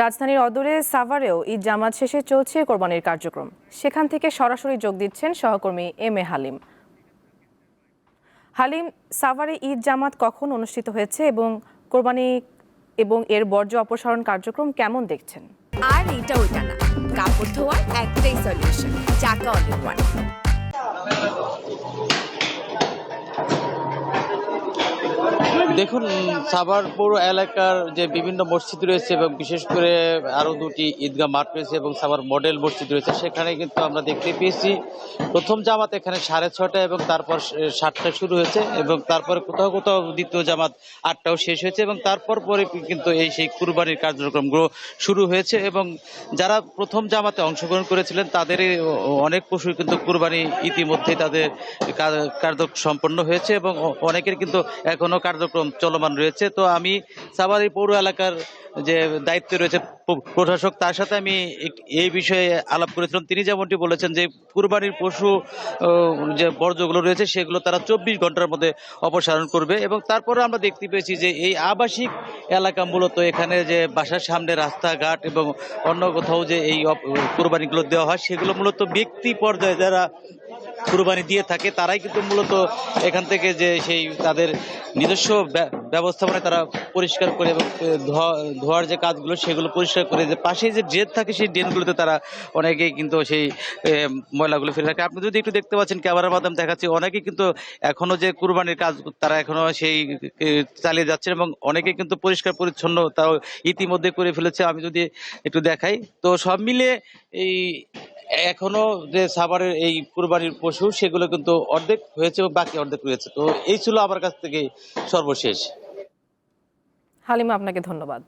রাজধানীর অদূরে সাভারেও ঈদ জামাত শেষে চলছে কোরবানির কার্যক্রম। সেখান থেকে সরাসরি যোগ দিচ্ছেন সহকর্মী এম এ হালিম। হালিম, সাভারে ঈদ জামাত কখন অনুষ্ঠিত হয়েছে এবং কোরবানি এবং এর বর্জ্য অপসারণ কার্যক্রম কেমন দেখছেন? আর এটা ওইটা না। কাপড় ধোয়ার একটাই সলিউশন চাকা অল দেখুন সাভার পৌর এলাকার যে বিভিন্ন মসজিদ রয়েছে এবং বিশেষ করে আরও দুটি ঈদগাহ মাঠ রয়েছে এবং সাভার মডেল মসজিদ রয়েছে, সেখানে কিন্তু আমরা দেখতে পেয়েছি প্রথম জামাত এখানে সাড়ে ছটা এবং তারপর সাতটায় শুরু হয়েছে এবং তারপরে কোথাও কোথাও দ্বিতীয় জামাত আটটাও শেষ হয়েছে এবং তারপর পরে কিন্তু এই সেই কুরবানির কার্যক্রমগুলো শুরু হয়েছে এবং যারা প্রথম জামাতে অংশগ্রহণ করেছিলেন তাদের অনেক পশু কিন্তু কুরবানি ইতিমধ্যেই তাদের কার্য সম্পন্ন হয়েছে এবং অনেকের কিন্তু এখনও কার্যক্রম চলমান রয়েছে। তো আমি সাভারি পৌর এলাকার যে দায়িত্ব রয়েছে প্রশাসক, তার সাথে আমি এই বিষয়ে আলাপ করেছিলাম। তিনি যেমনটি বলেছেন যে, কুরবানির পশু যে বর্জ্যগুলো রয়েছে, সেগুলো তারা চব্বিশ ঘণ্টার মধ্যে অপসারণ করবে এবং তারপরে আমরা দেখতে পেয়েছি যে, এই আবাসিক এলাকা মূলত এখানে যে বাসার সামনে রাস্তাঘাট এবং অন্য কোথাও যে এই কুরবানিগুলো দেওয়া হয়, সেগুলো মূলত ব্যক্তি পর্যায়ে যারা কুরবানি দিয়ে থাকে, তারাই কিন্তু মূলত এখান থেকে যে সেই তাদের নিজস্ব ব্য- ব্যবস্থাপনায় তারা পরিষ্কার করে এবং ধোয়া- ধোয়ার যে কাজগুলো সেগুলো পরিষ্কার করে যে পাশে যে ড্রেন থাকে সেই ড্রেনগুলোতে তারা অনেকেই কিন্তু সেই ময়লাগুলো ফেলে রাখে আপনি যদি একটু দেখতে পাচ্ছেন, ক্যামেরার মাধ্যমে দেখাচ্ছি, অনেকেই কিন্তু এখনও যে কুরবানির কাজ তারা এখনও সেই চালিয়ে যাচ্ছে এবং অনেকে কিন্তু পরিষ্কার পরিচ্ছন্ন তাও ইতিমধ্যে করে ফেলেছে। আমি যদি একটু দেখাই, তো সব মিলে এই এখনও যে সাভারের এই কুরবানির পশু, সেগুলো কিন্তু অর্ধেক হয়েছে বাকি অর্ধেক রয়েছে। তো এই ছিল আমার কাছ থেকে সর্বশেষ। হালিমা, আপনাকে ধন্যবাদ।